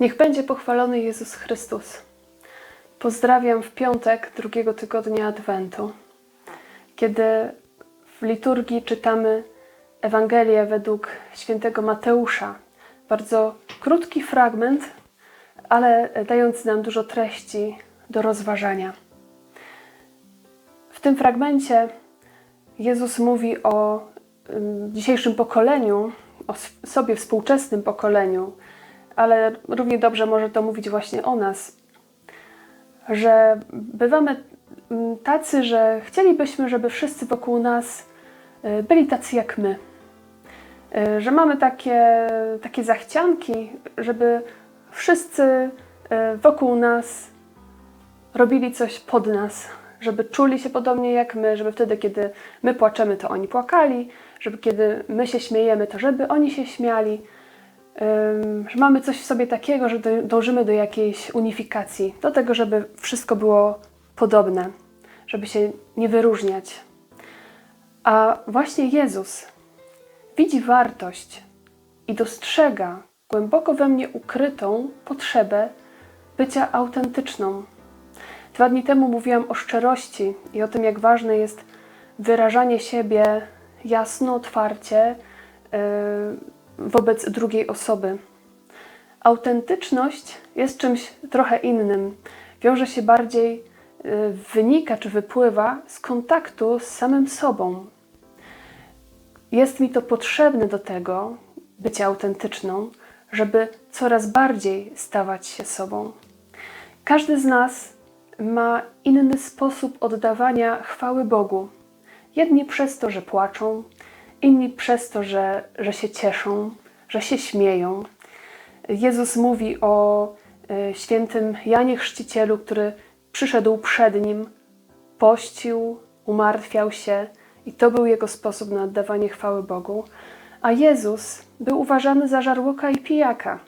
Niech będzie pochwalony Jezus Chrystus. Pozdrawiam w piątek drugiego tygodnia Adwentu, kiedy w liturgii czytamy Ewangelię według świętego Mateusza. Bardzo krótki fragment, ale dający nam dużo treści do rozważania. W tym fragmencie Jezus mówi o ym, dzisiejszym pokoleniu, o sobie współczesnym pokoleniu, ale równie dobrze może to mówić właśnie o nas, że bywamy mm, tacy, że chcielibyśmy, żeby wszyscy wokół nas y, byli tacy jak my. Y, Że mamy takie, takie zachcianki, żeby wszyscy y, wokół nas robili coś pod nas, żeby czuli się podobnie jak my, żeby wtedy, kiedy my płaczemy, to oni płakali, żeby kiedy my się śmiejemy, to żeby oni się śmiali. Że mamy coś w sobie takiego, że dążymy do jakiejś unifikacji, do tego, żeby wszystko było podobne, żeby się nie wyróżniać. A właśnie Jezus widzi wartość i dostrzega głęboko we mnie ukrytą potrzebę bycia autentyczną. Dwa dni temu mówiłam o szczerości i o tym, jak ważne jest wyrażanie siebie jasno, otwarcie wobec drugiej osoby. Autentyczność jest czymś trochę innym. Wiąże się bardziej, yy, wynika czy wypływa z kontaktu z samym sobą. Jest mi to potrzebne do tego, bycia autentyczną, żeby coraz bardziej stawać się sobą. Każdy z nas ma inny sposób oddawania chwały Bogu. Jedni przez to, że płaczą, inni przez to, że, że się cieszą, że się śmieją. Jezus mówi o e, świętym Janie Chrzcicielu, który przyszedł przed nim, pościł, umartwiał się i to był jego sposób na oddawanie chwały Bogu. A Jezus był uważany za żarłoka i pijaka,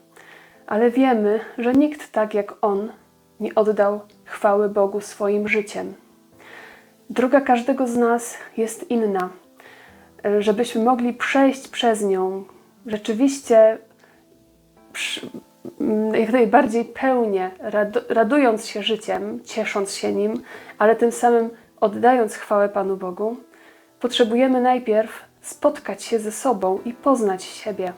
ale wiemy, że nikt tak jak on nie oddał chwały Bogu swoim życiem. Droga każdego z nas jest inna. Żebyśmy mogli przejść przez nią rzeczywiście przy- m, jak najbardziej pełnie, radu- radując się życiem, ciesząc się nim, ale tym samym oddając chwałę Panu Bogu, potrzebujemy najpierw spotkać się ze sobą i poznać siebie.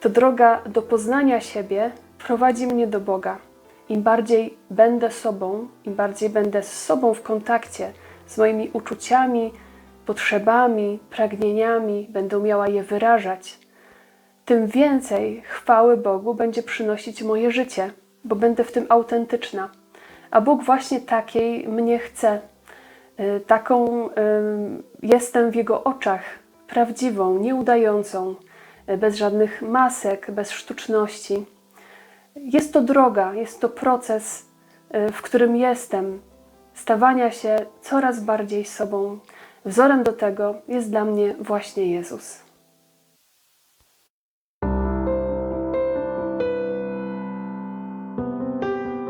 To droga do poznania siebie prowadzi mnie do Boga. Im bardziej będę sobą, im bardziej będę z sobą w kontakcie, z moimi uczuciami, potrzebami, pragnieniami, będę umiała je wyrażać, tym więcej chwały Bogu będzie przynosić moje życie, bo będę w tym autentyczna. A Bóg właśnie takiej mnie chce. Y, Taką y, jestem w Jego oczach, prawdziwą, nieudającą, y, bez żadnych masek, bez sztuczności. Jest to droga, jest to proces, w którym jestem, stawania się coraz bardziej sobą. Wzorem do tego jest dla mnie właśnie Jezus.